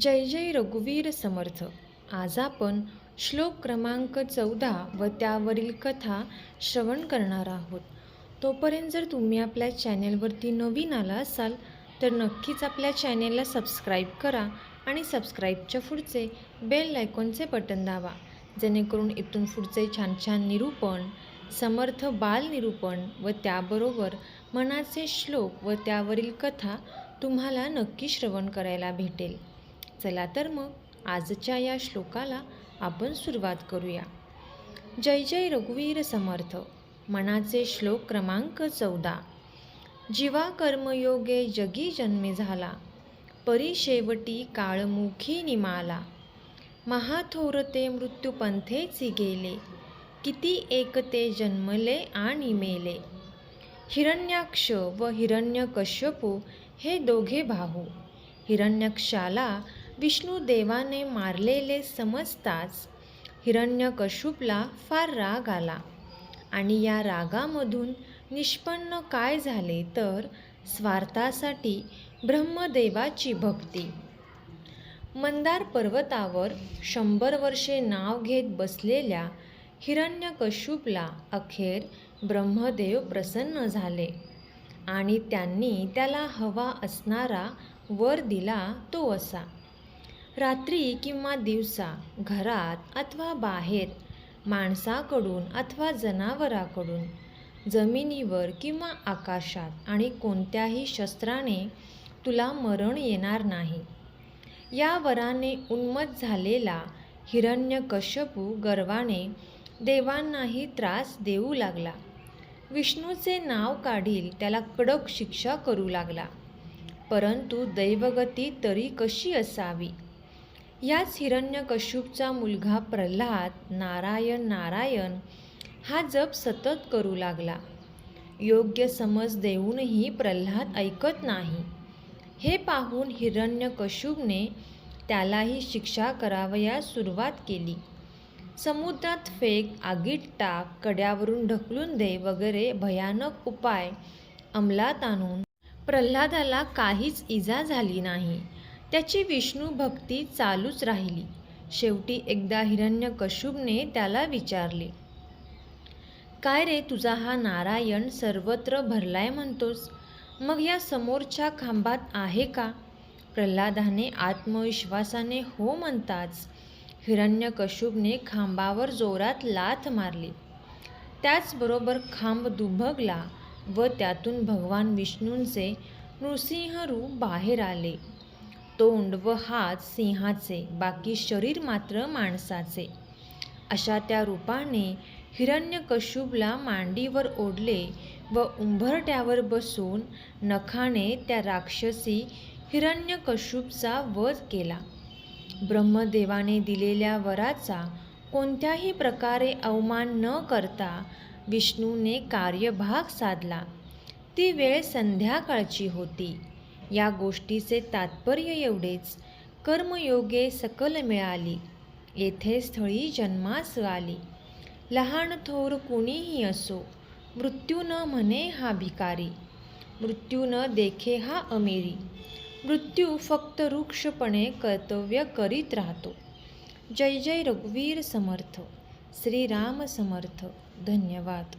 जय जय रघुवीर समर्थ. आज आपण श्लोक क्रमांक चौदा व त्यावरील कथा श्रवण करणार आहोत. तोपर्यंत जर तुम्ही आपल्या चॅनेलवरती नवीन आला असाल तर नक्कीच आपल्या चॅनेलला सबस्क्राईब करा आणि सबस्क्राईबच्या पुढचे बेल आयकॉनचे बटन दाबा. जेणेकरून इथून पुढचे छान छान निरूपण समर्थ बाल निरूपण व त्याबरोबर मनाचे श्लोक व त्यावरील कथा तुम्हाला नक्की श्रवण करायला भेटेल. चला तर मग आजच्या या श्लोकाला आपण सुरुवात करूया. जय जय रघुवीर समर्थ. मनाचे श्लोक क्रमांक चौदा. जीवा कर्मयोगे जगी जन्मे झाला. परी शेवटी काळमुखी निमाला. महाथोरते मृत्यूपंथेची गेले. किती एकते जन्मले आणि मेले. हिरण्याक्ष व हिरण्यकश्यपू हे दोघे भाऊ. हिरण्यक्षाला विष्णुदेवाने मारलेले समजताच हिरण्यकश्यपला फार राग आला आणि या रागामधून निष्पन्न काय झाले तर स्वार्थासाठी ब्रह्मदेवाची भक्ती. मंदार पर्वतावर शंभर वर्षे नाव घेत बसलेल्या हिरण्यकश्यपला अखेर ब्रह्मदेव प्रसन्न झाले आणि त्यांनी त्याला हवा असणारा वर दिला तो असा. रात्री किंवा दिवसा घरात अथवा बाहेर माणसाकडून अथवा जनावराकडून जमिनीवर किंवा आकाशात आणि कोणत्याही शस्त्राने तुला मरण येणार नाही. या वराने उन्मत झालेला हिरण्यकश्यपू गर्वाने देवांनाही त्रास देऊ लागला. विष्णूचे नाव काढील त्याला कडक शिक्षा करू लागला. परंतु दैवगती तरी कशी असावी? याच हिरण्यकश्यपचा मुलगा प्रल्हाद नारायण नारायण हा जप सतत करू लागला. योग्य समज देऊनही प्रल्हाद ऐकत नाही. हे पाहून हिरण्यकश्यपने त्यालाही शिक्षा करावयास सुरुवात केली. समुद्रात फेक आगीत टाक कड्यावरून ढकलून दे वगैरे भयानक उपाय अंमलात आणून प्रल्हादाला काहीच इजा झाली नाही. त्याची विष्णू भक्ती चालूच राहिली. शेवटी एकदा हिरण्यकश्यपने त्याला विचारले काय रे तुझा हा नारायण सर्वत्र भरलाय म्हणतोस? मग या समोरच्या खांबात आहे का प्रल्हादाने आत्मविश्वासाने हो म्हणताच हिरण्यकश्यपने खांबावर जोरात लाथ मारली. त्याचबरोबर खांब दुभगला व त्यातून भगवान विष्णूंचे नृसिंहरू बाहेर आले. तोंड व हात सिंहाचे बाकी शरीर मात्र माणसाचे. अशा त्या रूपाने हिरण्यकशुबला मांडीवर ओढले व उंभरट्यावर बसून नखाने त्या राक्षसी हिरण्यकश्यपचा वध केला. ब्रह्मदेवाने दिलेल्या वराचा कोणत्याही प्रकारे अवमान न करता विष्णूने कार्यभाग साधला. ती वेळ संध्याकाळची होती. या गोष्टीचे तात्पर्य एवढेच. कर्मयोगे सकल मिळाली. येथे स्थळी जन्मास आली. लहान थोर कुणीही असो मृत्यू न म्हणे हा भिकारी. मृत्यू न देखे हा अमेरी. मृत्यू फक्त रुक्षपणे कर्तव्य करीत राहतो. जय जय रघुवीर समर्थ. श्रीराम समर्थ. धन्यवाद.